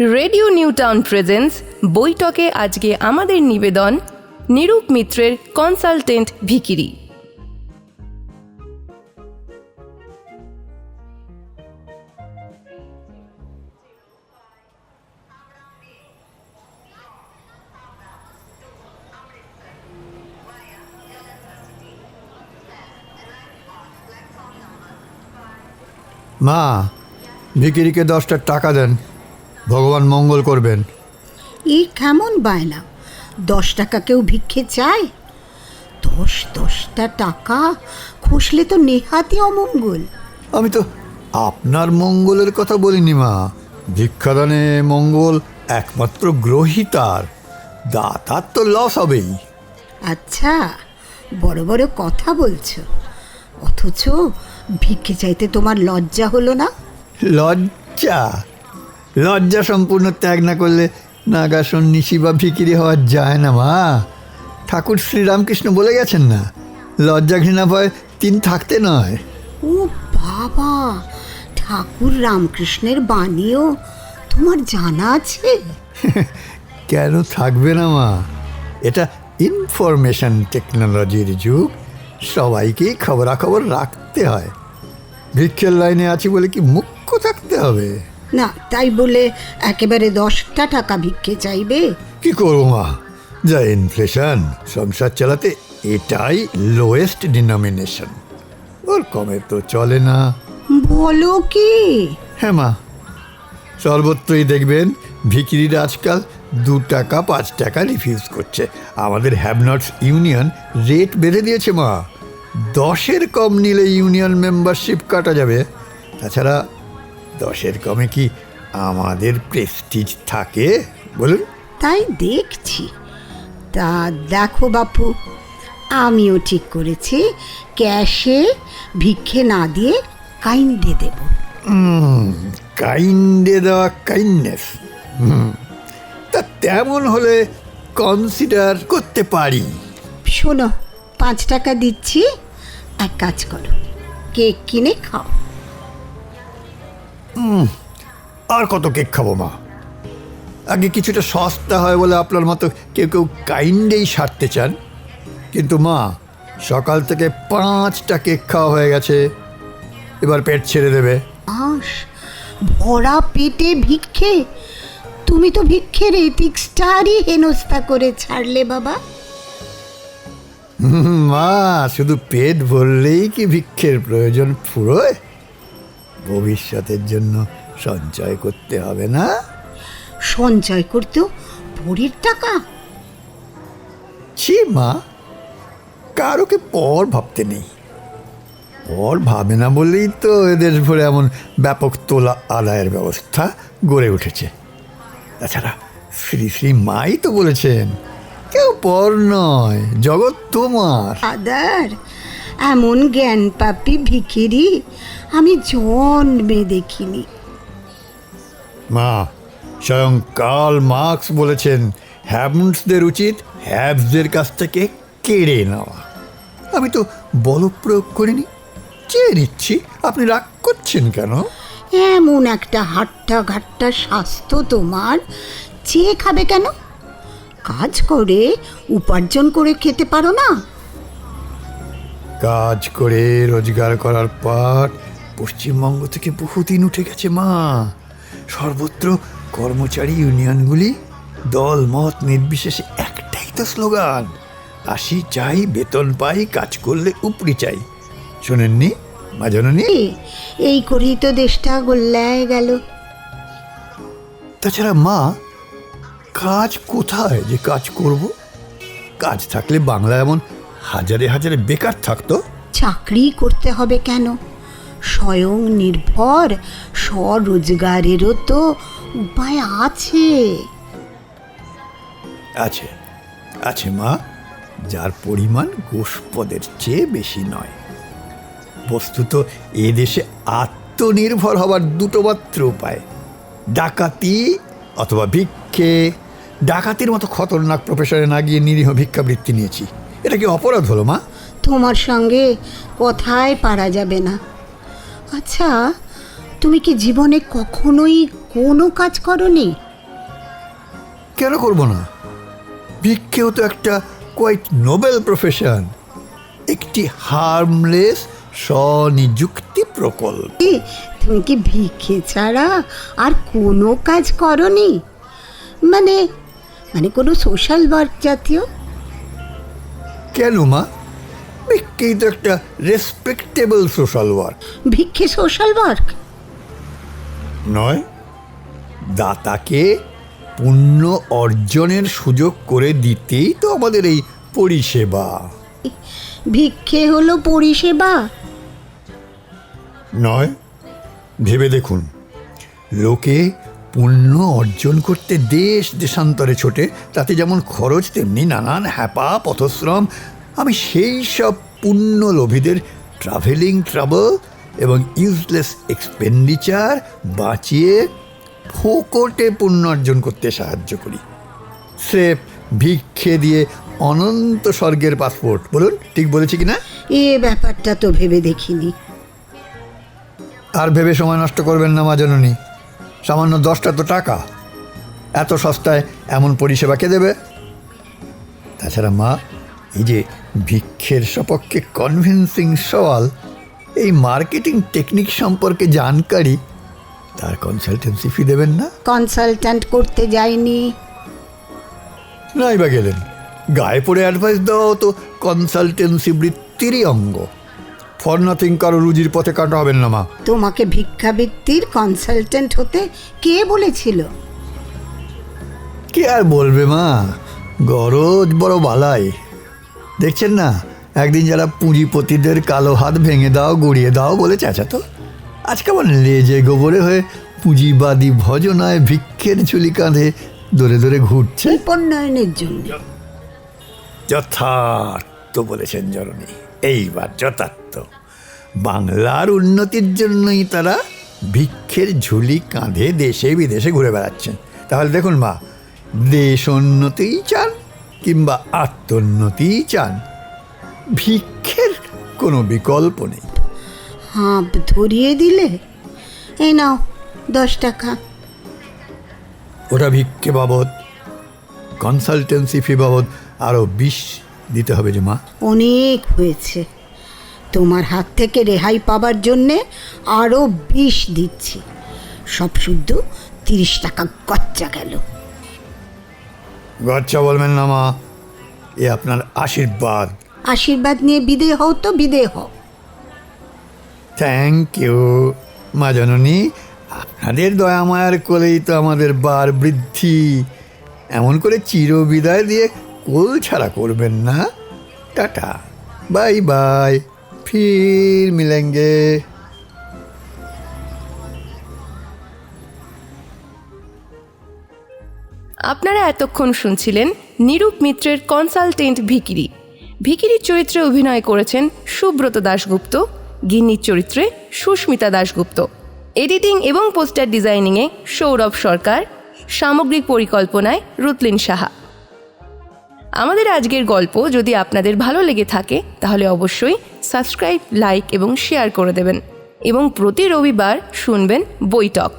Radio new town presence বৈঠকে আজকে আমাদের নিবেদন, নিরূপ মিত্রের কনসালটেন্ট ভিকিরি। মা, ভিকিরিকে দশটা টাকা দেন। ভগবান মঙ্গল করবেন। এই কেমন বায়না? দশ টাকা কেউ ভিক্ষে চায়? দশ দশটা টাকা? খসলে তো নেহাতি অমঙ্গল। আমি তো আপনার মঙ্গলের কথা বলিনি মা। ভিক্ষাদানে মঙ্গল একমাত্র গ্রহিতার। দাতার তো লস হবেই। আচ্ছা বড় বড় কথা বলছো। অথচ ভিক্ষে চাইতে তোমার লজ্জা হলো না? লজ্জা? লজ্জা সম্পূর্ণ ত্যাগ না করলে নাগা সন্ন্যাসী বা ভিকিরি হওয়া যায় না মা। ঠাকুর শ্রীরামকৃষ্ণ বলে গেছেন না লজ্জা ঘৃণা ভয় তিন থাকতে নয়। ও বাবা ঠাকুর রামকৃষ্ণের বাণীও তোমার জানা আছে? কেন থাকবে না মা? এটা ইনফরমেশন টেকনোলজির যুগ সবাইকেই খবরাখবর রাখতে হয়। ভিক্ষের লাইনে আছি বলে কি মুখ্য থাকতে হবে? না তাই বলে একেবারে দশটা টাকা ভিক্ষে চাইবে। কি করব মা? যা ইনফ্লেশন সংসার চালাতে এটাই লোয়েস্ট ডিনোমিনেশন ওর কমে তো চলে না। বলো কি? হ্যাঁ মা। সর্বত্রই দেখবেন ভিকিরিরা আজকাল দু টাকা পাঁচ টাকা রিফিউজ করছে। আমাদের হ্যাবনটস ইউনিয়ন রেট বেঁধে দিয়েছে মা। দশের কম নিলে ইউনিয়ন মেম্বারশিপ কাটা যাবে। তাছাড়া দশের কমে কি আমাদের প্রেস্টিজ থাকে? বলুন। তাই দেখছি। তা দেখো বাপু আমিও ঠিক করেছি। ক্যাশে ভিক্ষে না দিয়ে কাইন্ডে দেব। কাইন্ডে দেওয়া কাইন্ডনেস তা তেমন হলে কনসিডার করতে পারি। শোনো পাঁচ টাকা দিচ্ছি। এক কাজ করো কেক কিনে খাও। আর কত কেক খাব মা? আগে কিছুটা সস্তা হয় বলে আপনার মতো কেউ কেউ কাইন্ডেই সারতে চান। কিন্তু মা সকাল থেকে পাঁচটা কেক খাওয়া হয়ে গেছে। এবার পেট ছেড়ে দেবে। আস ভরা পেটে ভিক্ষে? তুমি তো ভিক্ষের এথিক্সটারই হেনস্থা করে ছাড়লে বাবা। হুম, মা শুধু পেট ভরলেই কি ভিক্ষের প্রয়োজন ফুরোয়? ভবিষ্যতের জন্য সঞ্চয় করতে হবে না? সঞ্চয় করতেও ভরির টাকা? ছি মা কারোকে পর ভাবতে নেই। পর ভাবে না বলেই তো এদের ভরে এমন ব্যাপক তোলা আদায়ের ব্যবস্থা গড়ে উঠেছে। তাছাড়া শ্রী শ্রী মাই তো বলেছেন কেউ পর নয় জগৎ তোমার। আদার এমন জ্ঞান পাপি ভিখিরি আমি জন্মে দেখিনি। মা স্বয়ং কার্ল মার্কস বলেছেন হ্যাভন্সদের উচিত হ্যাভসদের কাছ থেকে কেড়ে নেওয়া। আমি তো বল প্রয়োগ করিনি। চেয়ে নিচ্ছি আপনি রাগ করছেন কেন? এমন একটা হাট্টা ঘাট্টা স্বাস্থ্য তোমার চেয়ে খাবে কেন? কাজ করে উপার্জন করে খেতে পারো না। কাজ করে রোজগার করার পর পশ্চিমবঙ্গ থেকে বহুদিন উঠে গেছে মা। সর্বত্র কর্মচারী ইউনিয়নগুলি দল মত নির্বিশেষে একটাই তো স্লোগান আসি চাই বেতন পাই কাজ করলে উপরি চাই। শোনেননি মা জননী? এই করেই তো দেশটা গোল্লায় গেল। তাছাড়া মা কাজ কোথায় যে কাজ করব? কাজ থাকলে বাংলা এমন হাজারে হাজারে বেকার থাকতো। চাকরি করতে হবে কেন? স্বয়ং নির্ভর স্বরোজগারেরও তো উপায় আছে। আছে আছে মা যার পরিমাণ গোষ্পদের চেয়ে বেশি নয়। বস্তুত এ দেশে আত্মনির্ভর হবার দুটো মাত্র উপায় ডাকাতি অথবা ভিক্ষে। ডাকাতির মতো খতরনাক প্রফেশনে না গিয়ে নিরীহ ভিক্ষাবৃত্তি নিয়েছি। এটা কি অপরাধ হলো মা? তোমার সঙ্গে কথায় পারা যাবে না। আচ্ছা তুমি কি জীবনে কখনোই কোনো কাজ করনি? কেন করব না? ভিক্ষেও তো একটা কোয়াইট নোবেল প্রফেশন একটি হার্মলেস স্বনিযুক্তি প্রকল্প। তুমি কি ভিক্ষে ছাড়া আর কোনো কাজ করনি? মানে মানে কোনো সোশ্যাল ওয়ার্ক জাতীয়? কেন মা? ভিক্ষেই তো একটা রেসপেক্টেবল সোশ্যাল ওয়ার্ক ভিক্ষে সোশ্যাল ওয়ার্ক নয় দাতাকে পুণ্য অর্জনের সুযোগ করে দিতেই তো আমাদের এই পরিষেবা। ভিক্ষে হলো পরিষেবা? নয় ভেবে দেখুন লোকে পুণ্য অর্জন করতে দেশ দেশান্তরে ছোটে তাতে যেমন খরচ তেমনি নানান হ্যাপা পথশ্রম আমি সেই সব পুণ্য লোভীদের ট্রাভেলিং ট্রাভেল এবং ইউজলেস এক্সপেন্ডিচার বাঁচিয়ে ফোকটে পুণ্য অর্জন করতে সাহায্য করি। স্রেফ ভিক্ষে দিয়ে অনন্ত স্বর্গের পাসপোর্ট বলুন ঠিক বলেছি কি না এ ব্যাপারটা তো ভেবে দেখিনি। আর ভেবে সময় নষ্ট করবেন না মা জননী। সামান্য দশটা তো টাকা। এত সস্তায় এমন পরিষেবা কে দেবে? তাছাড়া মা এই যে ভিক্ষের সপক্ষে কনভিন্সিং সওয়াল এই মার্কেটিং টেকনিক সম্পর্কে জানকারি তার কনসালটেন্সি ফি দেবেন না? কনসালট্যান্ট করতে যাইনি নাই বা গেলেন। গায়ে পড়ে অ্যাডভাইস দেওয়াও তো কনসালটেন্সি বৃত্তিরই অঙ্গ। ফর নাথিং কারও রুজির পথে কাটা হবেন না মা। তোমাকে ভিক্ষাবৃত্তির কনসালটেন্ট হতে কে বলেছিল? কে আর বলবে মা? গরজ বড় বালাই। দেখছেন না? একদিন যারা পুঁজিপতিদের কালো হাত ভেঙে দাও গড়িয়ে দাও বলে চেঁচাতো। আজ কেমন লেজে গোবরে হয়ে পুঁজিবাদী ভজনায় ভিক্ষের ঝুলি কাঁধে দরে দরে ঘুরছে। উপন্নয়নের জন্য। যথার্থ বলেছেন জননী এইবার যথার্থ। বাংলার উন্নতির জন্যই তারা ভিক্ষের ঝুলি কাঁধে দেশে বিদেশে ঘুরে বেড়াচ্ছেন। তাহলে দেখুন মা দেশ উন্নতিই চান কিংবা আত্মোন্নতিই চান ভিক্ষের কোনো বিকল্প নেই। হাঁপ ধরিয়ে দিলে? এই নাও দশ টাকা। ওটা ভিক্ষে বাবদ কনসালটেন্সি ফি বাবদ আরও বিশ দিতে হবে যে মা। অনেক হয়েছে। তোমার হাত থেকে রেহাই পাবার জন্যে আরও বিষ দিচ্ছি। সব শুদ্ধ তিরিশ টাকা গচ্চা গেল। গচ্ছা বলবেন না মা এ আপনার আশীর্বাদ। আশীর্বাদ নিয়ে বিদে হও তো বিদে হও। থ্যাংক ইউ মা জননী। আপনাদের দয়া মায়ার কোলেই তো আমাদের বার বৃদ্ধি। এমন করে চিরবিদায় দিয়ে কোল ছাড়া করবেন না। টাটা বাই বাই ফির মিলেঙ্গে। আপনারা এতক্ষণ শুনছিলেন নিরূপ মিত্রের কনসালটেন্ট ভিকিরি। ভিকিরির চরিত্রে অভিনয় করেছেন সুব্রত দাশগুপ্ত, গিন্নির চরিত্রে সুস্মিতা দাশগুপ্ত। এডিটিং এবং পোস্টার ডিজাইনিংয়ে সৌরভ সরকার, সামগ্রিক পরিকল্পনায় রুতলিন সাহা। আমাদের আজকের গল্প যদি আপনাদের ভালো লেগে থাকে, তাহলে অবশ্যই সাবস্ক্রাইব লাইক এবং শেয়ার করে দেবেন। এবং প্রতি রবিবার শুনবেন বৈঠক